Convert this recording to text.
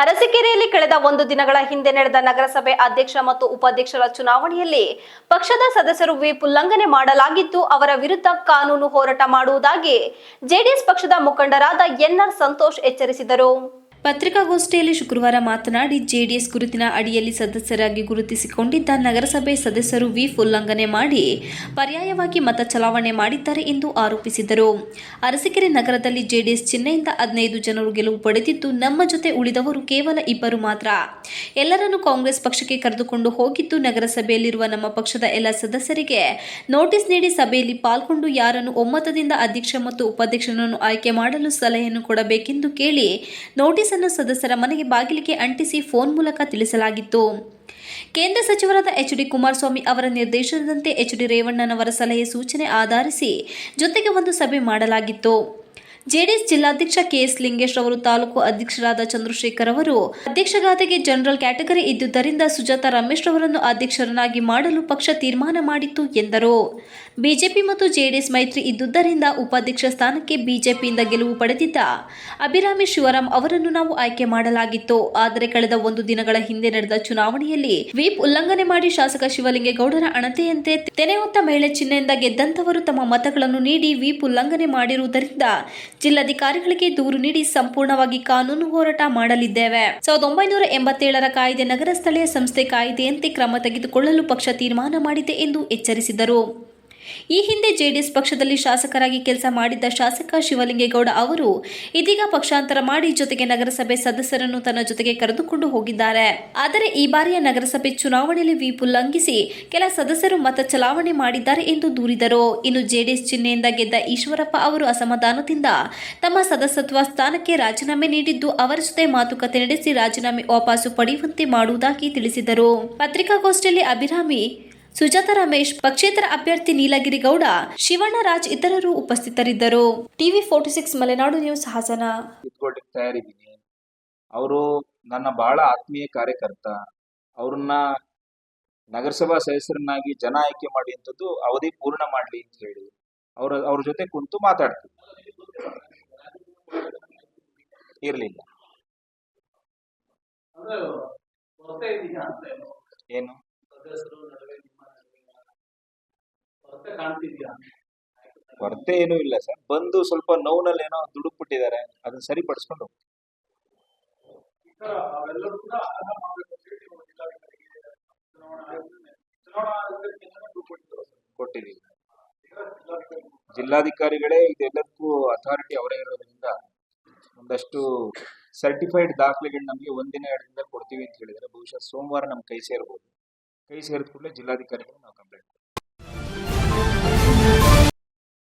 ಅರಸೀಕೆರೆಯಲ್ಲಿ ಕಳೆದ ಒಂದು ದಿನಗಳ ಹಿಂದೆ ನಡೆದ ನಗರಸಭೆ ಅಧ್ಯಕ್ಷ ಮತ್ತು ಉಪಾಧ್ಯಕ್ಷರ ಚುನಾವಣೆಯಲ್ಲಿ ಪಕ್ಷದ ಸದಸ್ಯರು ವಿಪ್ ಉಲ್ಲಂಘನೆ ಮಾಡಲಾಗಿದ್ದು, ಅವರ ವಿರುದ್ಧ ಕಾನೂನು ಹೋರಾಟ ಮಾಡುವುದಾಗಿ ಜೆಡಿಎಸ್ ಪಕ್ಷದ ಮುಖಂಡರಾದ ಎನ್ಆರ್ ಸಂತೋಷ್ ಎಚ್ಚರಿಸಿದರು. ಪತ್ರಿಕಾಗೋಷ್ಠಿಯಲ್ಲಿ ಶುಕ್ರವಾರ ಮಾತನಾಡಿ, ಜೆಡಿಎಸ್ ಗುರುತಿನ ಅಡಿಯಲ್ಲಿ ಸದಸ್ಯರಾಗಿ ಗುರುತಿಸಿಕೊಂಡಿದ್ದ ನಗರಸಭೆ ಸದಸ್ಯರು ವಿಫ್ ಉಲ್ಲಂಘನೆ ಮಾಡಿ ಪರ್ಯಾಯವಾಗಿ ಮತ ಚಲಾವಣೆ ಮಾಡಿದ್ದಾರೆ ಎಂದು ಆರೋಪಿಸಿದರು. ಅರಸೀಕೆರೆ ನಗರದಲ್ಲಿ ಜೆಡಿಎಸ್ ಚಿಹ್ನೆಯಿಂದ ಹದಿನೈದು ಜನರು ಗೆಲುವು ಪಡೆದಿದ್ದು, ನಮ್ಮ ಜೊತೆ ಉಳಿದವರು ಕೇವಲ ಇಬ್ಬರು ಮಾತ್ರ. ಎಲ್ಲರನ್ನು ಕಾಂಗ್ರೆಸ್ ಪಕ್ಷಕ್ಕೆ ಕರೆದುಕೊಂಡು ಹೋಗಿದ್ದು, ನಗರಸಭೆಯಲ್ಲಿರುವ ನಮ್ಮ ಪಕ್ಷದ ಎಲ್ಲ ಸದಸ್ಯರಿಗೆ ನೋಟಿಸ್ ನೀಡಿ ಸಭೆಯಲ್ಲಿ ಪಾಲ್ಗೊಂಡು ಯಾರನ್ನು ಒಮ್ಮತದಿಂದ ಅಧ್ಯಕ್ಷ ಮತ್ತು ಉಪಾಧ್ಯಕ್ಷರನ್ನು ಆಯ್ಕೆ ಮಾಡಲು ಸಲಹೆಯನ್ನು ಕೊಡಬೇಕೆಂದು ಕೇಳಿ ನೋಟಿಸ್ ಅನ್ನು ಸದಸ್ಯರ ಮನೆಗೆ ಬಾಗಿಲಿಗೆ ಅಂಟಿಸಿ ಫೋನ್ ಮೂಲಕ ತಿಳಿಸಲಾಗಿತ್ತು. ಕೇಂದ್ರ ಸಚಿವರಾದ ಎಚ್ ಡಿ ಕುಮಾರಸ್ವಾಮಿ ಅವರ ನಿರ್ದೇಶನದಂತೆ ಎಚ್ ಡಿ ರೇವಣ್ಣನವರ ಸಲಹೆ ಸೂಚನೆ ಆಧರಿಸಿ ಜೊತೆಗೆ ಒಂದು ಸಭೆ ಮಾಡಲಾಗಿತ್ತು. ಜೆಡಿಎಸ್ ಜಿಲ್ಲಾಧ್ಯಕ್ಷ ಕೆಎಸ್ ಲಿಂಗೇಶ್ ಅವರು ತಾಲೂಕು ಅಧ್ಯಕ್ಷರಾದ ಚಂದ್ರಶೇಖರ್ ಅವರು ಅಧ್ಯಕ್ಷ ಖಾತೆಗೆ ಜನರಲ್ ಕ್ಯಾಟಗರಿ ಇದ್ದುದರಿಂದ ಸುಜಾತಾ ರಮೇಶ್ ಅವರನ್ನು ಅಧ್ಯಕ್ಷರನ್ನಾಗಿ ಮಾಡಲು ಪಕ್ಷ ತೀರ್ಮಾನ ಮಾಡಿತ್ತು ಎಂದರು. ಬಿಜೆಪಿ ಮತ್ತು ಜೆಡಿಎಸ್ ಮೈತ್ರಿ ಇದ್ದುದರಿಂದ ಉಪಾಧ್ಯಕ್ಷ ಸ್ಥಾನಕ್ಕೆ ಬಿಜೆಪಿಯಿಂದ ಗೆಲುವು ಪಡೆದಿದ್ದ ಅಭಿರಾಮಿ ಶಿವರಾಮ್ ಅವರನ್ನು ನಾವು ಆಯ್ಕೆ ಮಾಡಲಾಗಿತ್ತು. ಆದರೆ ಕಳೆದ ಒಂದು ದಿನಗಳ ಹಿಂದೆ ನಡೆದ ಚುನಾವಣೆಯಲ್ಲಿ ವಿಪ್ ಉಲ್ಲಂಘನೆ ಮಾಡಿ ಶಾಸಕ ಶಿವಲಿಂಗೇಗೌಡರ ಅಣತೆಯಂತೆ ತೆನೆ ಹೊತ್ತ ಮಹಿಳೆ ಚಿಹ್ನೆಯಿಂದ ಗೆದ್ದಂತವರು ತಮ್ಮ ಮತಗಳನ್ನು ನೀಡಿ ವಿಪ್ ಉಲ್ಲಂಘನೆ ಮಾಡಿರುವುದರಿಂದ ಜಿಲ್ಲಾಧಿಕಾರಿಗಳಿಗೆ ದೂರು ನೀಡಿ ಸಂಪೂರ್ಣವಾಗಿ ಕಾನೂನು ಹೋರಾಟ ಮಾಡಲಿದ್ದೇವೆ. ಸಾವಿರದ ಒಂಬೈನೂರ ಎಂಬತ್ತೇಳರ ಕಾಯ್ದೆ ನಗರ ಸ್ಥಳೀಯ ಸಂಸ್ಥೆ ಕಾಯ್ದೆಯಂತೆ ಕ್ರಮ ತೆಗೆದುಕೊಳ್ಳಲು ಪಕ್ಷ ತೀರ್ಮಾನ ಮಾಡಿದೆ ಎಂದು ಎಚ್ಚರಿಸಿದರು. ಈ ಹಿಂದೆ ಜೆಡಿಎಸ್ ಪಕ್ಷದಲ್ಲಿ ಶಾಸಕರಾಗಿ ಕೆಲಸ ಮಾಡಿದ್ದ ಶಾಸಕ ಶಿವಲಿಂಗೇಗೌಡ ಅವರು ಇದೀಗ ಪಕ್ಷಾಂತರ ಮಾಡಿ ಜೊತೆಗೆ ನಗರಸಭೆ ಸದಸ್ಯರನ್ನು ತನ್ನ ಜೊತೆಗೆ ಕರೆದುಕೊಂಡು ಹೋಗಿದ್ದಾರೆ. ಆದರೆ ಈ ಬಾರಿಯ ನಗರಸಭೆ ಚುನಾವಣೆಯಲ್ಲಿ ವಿಪ್ ಉಲ್ಲಂಘಿಸಿ ಕೆಲ ಸದಸ್ಯರು ಮತ ಚಲಾವಣೆ ಮಾಡಿದ್ದಾರೆ ಎಂದು ದೂರಿದರು. ಇನ್ನು ಜೆಡಿಎಸ್ ಚಿಹ್ನೆಯಿಂದ ಗೆದ್ದ ಈಶ್ವರಪ್ಪ ಅವರು ಅಸಮಾಧಾನದಿಂದ ತಮ್ಮ ಸದಸ್ಯತ್ವ ಸ್ಥಾನಕ್ಕೆ ರಾಜೀನಾಮೆ ನೀಡಿದ್ದು ಅವರ ಜೊತೆ ಮಾತುಕತೆ ನಡೆಸಿ ರಾಜೀನಾಮೆ ವಾಪಸು ಪಡೆಯುವಂತೆ ಮಾಡುವುದಾಗಿ ತಿಳಿಸಿದರು. ಪತ್ರಿಕಾಗೋಷ್ಠಿಯಲ್ಲಿ ಅಭಿರಾಮಿ ಸುಜಾತ ರಮೇಶ್ ಪಕ್ಷೇತರ ಅಭ್ಯರ್ಥಿ ನೀಲಗಿರಿ ಗೌಡ ಶಿವಣ್ಣ ರಾಜ್ ಇತರರು ಉಪಸ್ಥಿತರಿದ್ದರು. TV forty six Malenadu news Hassan. ತಯಾರಿದ್ದೀನಿ. ಅವರು ನನ್ನ ಬಹಳ ಆತ್ಮೀಯ ಕಾರ್ಯಕರ್ತ. ಅವ್ರನ್ನ ನಗರಸಭಾ ಸದಸ್ಯರನ್ನಾಗಿ ಜನ ಆಯ್ಕೆ ಮಾಡಿ ಅಂತದ್ದು ಅವಧಿ ಪೂರ್ಣ ಮಾಡ್ಲಿ ಅಂತ ಹೇಳಿ ಅವ್ರ ಅವ್ರ ಜೊತೆ ಕುಂತು ಮಾತಾಡ್ತೀನಿ. ಇರಲಿಲ್ಲ. ಏನು ಏನು ಸದಸ್ಯರು ನಡುವೆ ನಿಮ್ಮ ನಡುವೆ ಕೊರತೆ ಏನೂ ಇಲ್ಲ ಸರ್. ಬಂದು ಸ್ವಲ್ಪ ನೋವಿನಲ್ಲಿ ಏನೋ ದುಡುಕ್ಬಿಟ್ಟಿದ್ದಾರೆ. ಅದನ್ನ ಸರಿಪಡಿಸ್ಕೊಂಡು ಕೊಟ್ಟಿದ್ದೀವಿ. ಜಿಲ್ಲಾಧಿಕಾರಿಗಳೇ ಇದೆಲ್ಲದಕ್ಕೂ ಅಥಾರಿಟಿ ಅವರೇ ಇರೋದ್ರಿಂದ ಒಂದಷ್ಟು ಸರ್ಟಿಫೈಡ್ ದಾಖಲೆಗಳು ನಮಗೆ ಒಂದಿನ ಎರಡು ದಿನದಲ್ಲಿ ಕೊಡ್ತೀವಿ ಅಂತ ಹೇಳಿದರೆ ಬಹುಶಃ ಸೋಮವಾರ ನಮ್ಮ ಕೈ ಸೇರ್ಬೋದು. ಕೈ ಸೇರಿದ ಕೂಡಲೇ ಜಿಲ್ಲಾಧಿಕಾರಿಗಳು ನಾವು ಕಂಪ್ಲೇಂಟ್